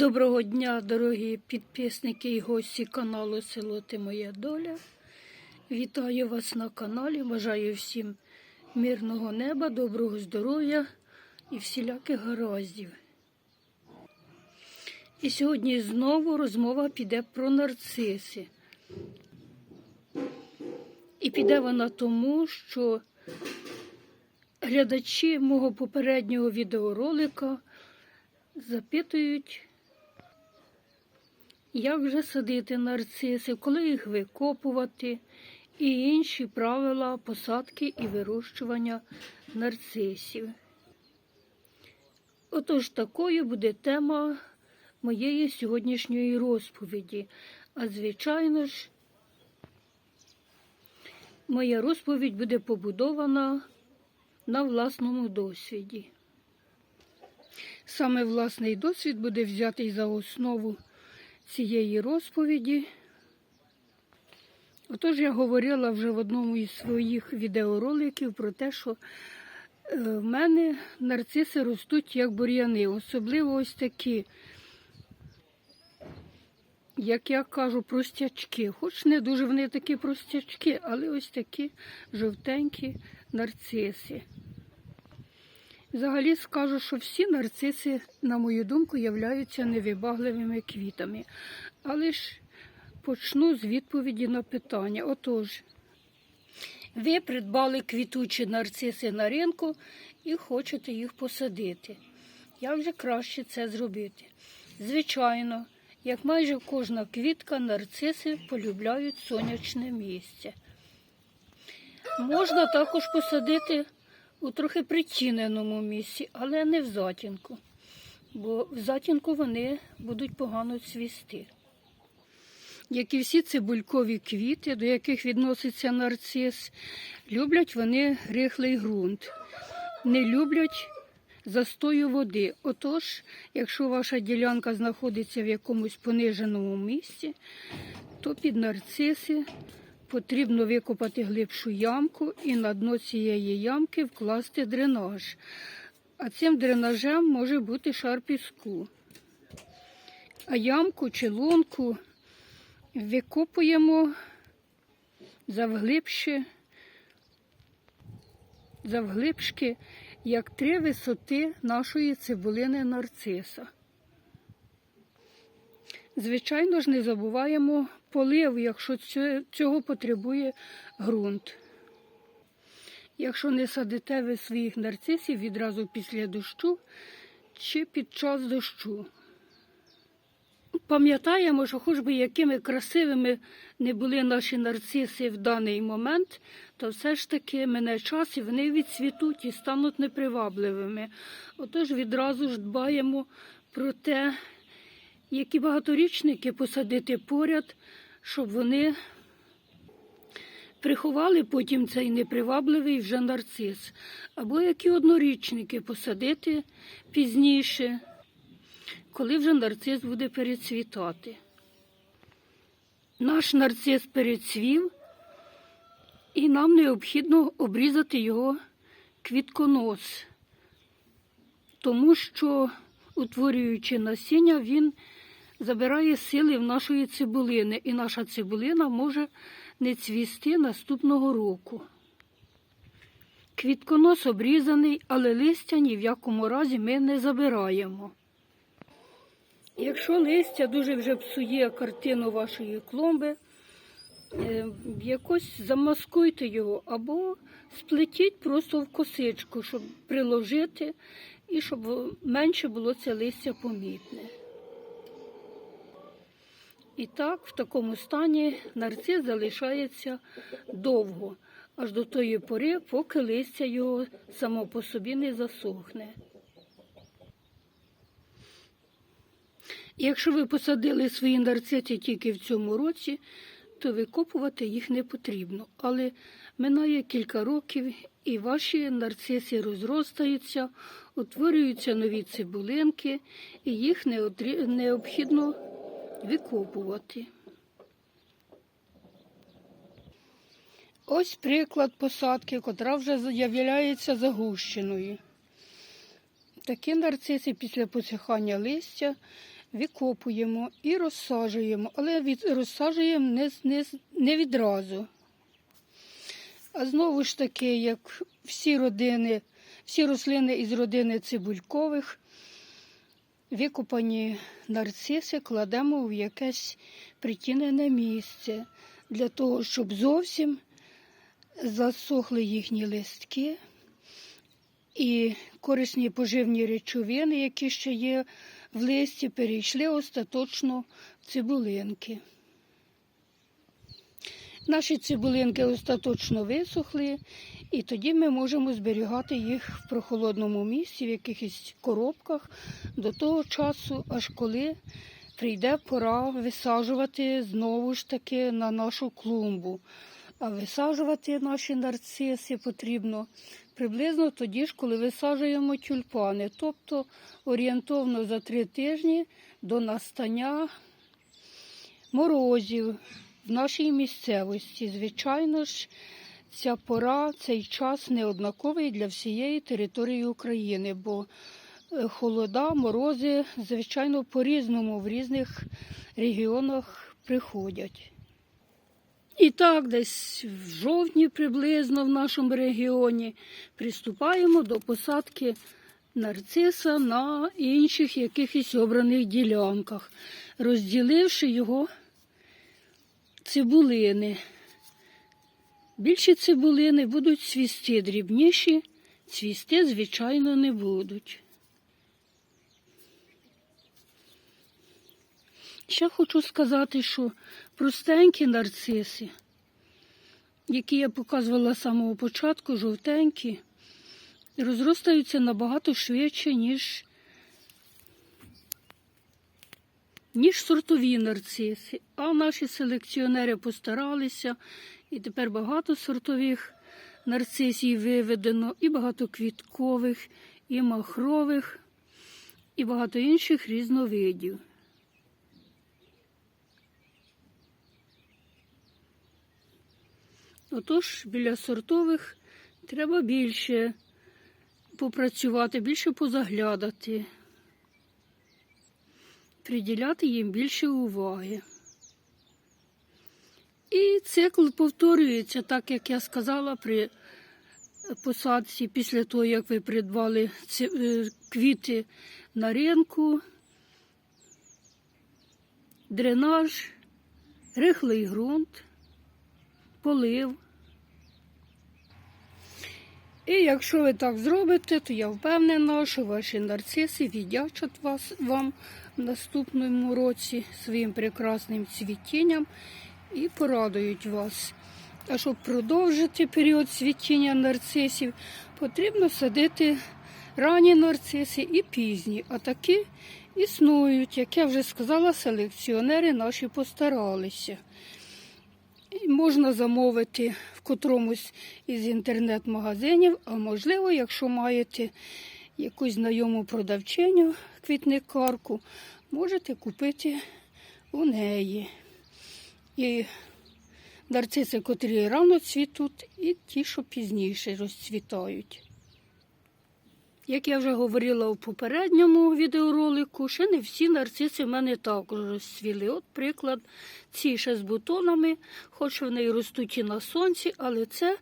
Доброго дня, дорогі підписники і гості каналу Село Ти Моя Доля. Вітаю вас на каналі. Бажаю всім мирного неба, доброго здоров'я і всіляких гараздів. І сьогодні знову розмова піде про нарциси. І піде вона тому, що глядачі мого попереднього відеоролика запитують, як же садити нарциси, коли їх викопувати і інші правила посадки і вирощування нарцисів. Отож, такою буде тема моєї сьогоднішньої розповіді. А звичайно ж, моя розповідь буде побудована на власному досвіді. Саме власний досвід буде взятий за основу цієї розповіді. Отож, я говорила вже в одному із своїх відеороликів про те, що е, в мене нарциси ростуть як бур'яни, особливо ось такі, як я кажу, простячки. Хоч не дуже вони такі простячки, але ось такі жовтенькі нарциси. Взагалі скажу, що всі нарциси, на мою думку, являються невибагливими квітами. Але ж почну з відповіді на питання. Отож, ви придбали квітучі нарциси на ринку і хочете їх посадити. Як же краще це зробити? Звичайно, як майже кожна квітка, нарциси полюбляють сонячне місце. Можна також посадити у трохи притіненому місці, але не в затінку, бо в затінку вони будуть погано цвісти. Як і всі цибулькові квіти, до яких відноситься нарцис, люблять вони рихлий ґрунт, не люблять застою води. Отож, якщо ваша ділянка знаходиться в якомусь пониженому місці, то під нарциси потрібно викопати глибшу ямку і на дно цієї ямки вкласти дренаж. А цим дренажем може бути шар піску. А ямку чи лунку викопуємо завглибши, завглибшки, як три висоти нашої цибулини нарциса. Звичайно ж, не забуваємо полив, якщо цього потребує ґрунт. Якщо не садите ви своїх нарцисів відразу після дощу чи під час дощу. Пам'ятаємо, що хоч би якими красивими не були наші нарциси в даний момент, то все ж таки мене час і вони відцвітуть і стануть непривабливими. Отож відразу ж дбаємо про те, які багаторічники посадити поряд, щоб вони приховали потім цей непривабливий вже нарцис. Або які однорічники посадити пізніше, коли вже нарцис буде перецвітати. Наш нарцис перецвів, і нам необхідно обрізати його квітконос, тому що, утворюючи насіння, він забирає сили в нашої цибулини, і наша цибулина може не цвісти наступного року. Квітконос обрізаний, але листя ні в якому разі ми не забираємо. Якщо листя дуже вже псує картину вашої клумби, е, якось замаскуйте його або сплетіть просто в косичку, щоб приложити і щоб менше було це листя помітне. І так, в такому стані нарцис залишається довго, аж до тої пори, поки листя його само по собі не засохне. Якщо ви посадили свої нарцити тільки в цьому році, то викопувати їх не потрібно. Але минає кілька років і ваші нарциси розростаються, утворюються нові цибулинки, і їх необхідно викопувати. Ось приклад посадки, котра вже з'являється загущеною. Такі нарциси після посихання листя викопуємо і розсаджуємо, але від, розсаджуємо не, не, не відразу. А знову ж таки, як всі родини, всі рослини із родини цибулькових, викопані нарциси кладемо в якесь притінене місце для того, щоб зовсім засохли їхні листки і корисні поживні речовини, які ще є в листі, перейшли остаточно в цибулинки. Наші цибулинки остаточно висохли, і тоді ми можемо зберігати їх в прохолодному місці, в якихось коробках до того часу, аж коли прийде пора висаджувати знову ж таки на нашу клумбу. А висаджувати наші нарциси потрібно приблизно тоді ж, коли висаджуємо тюльпани, тобто орієнтовно за три тижні до настання морозів в нашій місцевості. Звичайно ж, ця пора, цей час не однаковий для всієї території України, бо е, холода, морози, звичайно, по-різному в різних регіонах приходять. І так, десь в жовтні приблизно в нашому регіоні приступаємо до посадки нарциса на інших якихось обраних ділянках, розділивши його цибулини. Більші цибулини будуть цвісти, дрібніші цвісти, звичайно, не будуть. Ще хочу сказати, що простенькі нарциси, які я показувала з самого початку, жовтенькі, розростаються набагато швидше, ніж, ніж сортові нарциси. А наші селекціонери постаралися, і тепер багато сортових нарцисів виведено, і багатоквіткових, і махрових, і багато інших різновидів. Отож, біля сортових треба більше попрацювати, більше позаглядати, приділяти їм більше уваги. І цикл повторюється, так як я сказала, при посадці, після того, як ви придбали е, квіти на ринку, дренаж, рихлий ґрунт полив. І якщо ви так зробите, то я впевнена, що ваші нарциси віддячать вас вам в наступному році своїм прекрасним цвітінням і порадують вас. А щоб продовжити період цвітіння нарцисів, потрібно садити ранні нарциси і пізні. А такі існують, як я вже сказала, селекціонери наші постаралися. Можна замовити в котромусь із інтернет-магазинів, а можливо, якщо маєте якусь знайому продавчиню, квітникарку, можете купити у неї. І нарциси, котрі рано цвітуть, і ті, що пізніше розцвітають. Як я вже говорила у попередньому відеоролику, ще не всі нарциси в мене також розцвіли. От приклад, ці ще з бутонами, хоч вони і ростуть і на сонці, але це,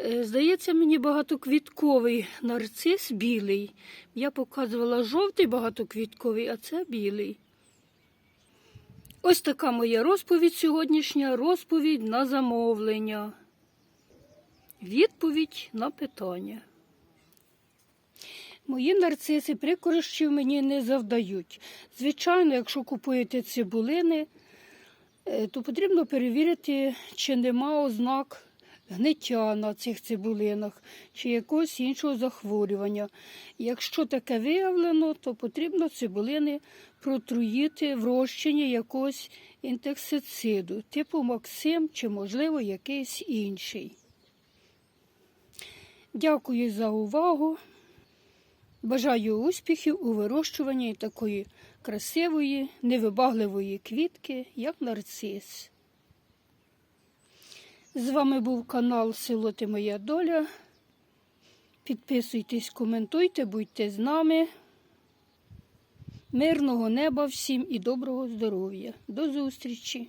е, здається, мені багатоквітковий нарцис білий. Я показувала жовтий багатоквітковий, а це білий. Ось така моя розповідь сьогоднішня, розповідь на замовлення. Відповідь на питання. Мої нарциси прикорощів мені не завдають. Звичайно, якщо купуєте цибулини, е, то потрібно перевірити, чи нема ознак гниття на цих цибулинах, чи якогось іншого захворювання. Якщо таке виявлено, то потрібно цибулини протруїти в розчині якогось інтексициду, типу Максим чи, можливо, якийсь інший. Дякую за увагу. Бажаю успіхів у вирощуванні такої красивої, невибагливої квітки, як нарцис. З вами був канал Село Ти Моя Доля. Підписуйтесь, коментуйте, будьте з нами. Мирного неба всім і доброго здоров'я. До зустрічі!